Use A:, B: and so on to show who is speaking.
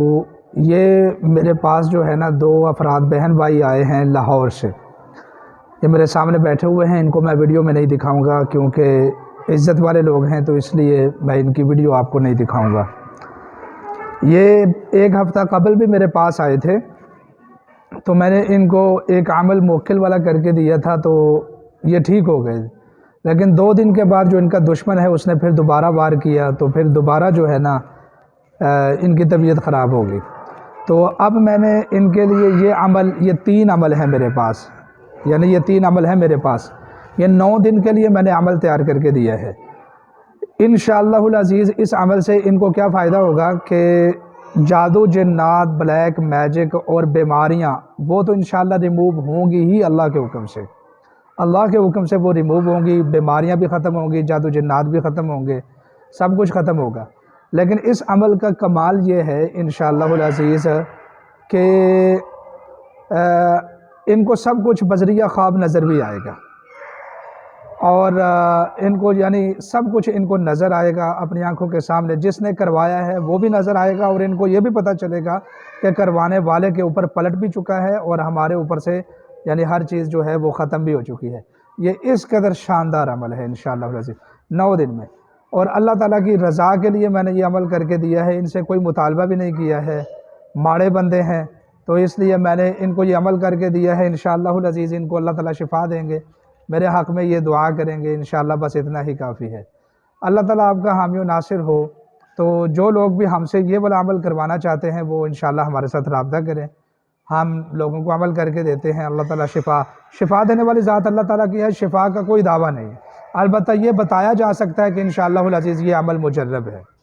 A: تو یہ میرے پاس جو ہے نا دو افراد بہن بھائی آئے ہیں لاہور سے۔ یہ میرے سامنے بیٹھے ہوئے ہیں، ان کو میں ویڈیو میں نہیں دکھاؤں گا کیونکہ عزت والے لوگ ہیں، تو اس لیے میں ان کی ویڈیو آپ کو نہیں دکھاؤں گا۔ یہ ایک ہفتہ قبل بھی میرے پاس آئے تھے۔ تو میں نے ان کو ایک عمل موکل والا کر کے دیا تھا، تو یہ ٹھیک ہو گئے۔ لیکن دو دن کے بعد جو ان کا دشمن ہے، اس نے پھر دوبارہ وار کیا۔ تو پھر دوبارہ جو ہے نا ان کی طبیعت خراب ہو گئی تو اب میں نے ان کے لیے یہ عمل، یہ تین عمل ہیں میرے پاس۔ یعنی یہ تین عمل ہیں میرے پاس۔ یہ نو دن کے لیے میں نے عمل تیار کر کے دیا ہے۔ انشاءاللہ العزیز، اس عمل سے ان کو کیا فائدہ ہوگا کہ جادو، جنات، بلیک، میجک اور بیماریاں، وہ تو انشاءاللہ ریموو ہوں گی ہی اللہ کے حکم سے۔ اللہ کے حکم سے وہ ریموو ہوں گی، بیماریاں بھی ختم ہوں گی، جادو، جنات بھی ختم ہوں گے، سب کچھ ختم ہوگا۔ لیکن اس عمل کا کمال یہ ہے انشاءاللہ العزیز کہ ان کو سب کچھ بذریعہ خواب نظر بھی آئے گا۔ اور ان کو یعنی سب کچھ ان کو نظر آئے گا اپنی آنکھوں کے سامنے۔ جس نے کروایا ہے وہ بھی نظر آئے گا اور ان کو یہ بھی پتہ چلے گا کہ کروانے والے کے اوپر پلٹ بھی چکا ہے اور ہمارے اوپر سے یعنی ہر چیز جو ہے وہ ختم بھی ہو چکی ہے۔ یہ اس قدر شاندار عمل ہے انشاءاللہ العزیز۔ نو دن میں اور اللہ تعالیٰ کی رضا کے لیے میں نے یہ عمل کر کے دیا ہے، ان سے کوئی مطالبہ بھی نہیں کیا ہے۔ ماڑے بندے ہیں، تو اس لیے میں نے ان کو یہ عمل کر کے دیا ہے۔ انشاءاللہ العزیز، ان کو اللہ تعالیٰ شفا دیں گے۔ میرے حق میں یہ دعا کریں گے۔ انشاءاللہ بس اتنا ہی کافی ہے۔ اللہ تعالیٰ آپ کا حامی و ناصر ہو۔ تو جو لوگ بھی ہم سے یہ والا عمل کروانا چاہتے ہیں، وہ انشاءاللہ ہمارے ساتھ رابطہ کریں۔ ہم لوگوں کو عمل کر کے دیتے ہیں۔ اللہ تعالیٰ شفا شفا دینے والی ذات اللہ تعالیٰ کی ہے، شفا کا کوئی دعویٰ نہیں۔ ہے البتہ یہ بتایا جا سکتا ہے کہ انشاءاللہ العزیز یہ عمل مجرب ہے۔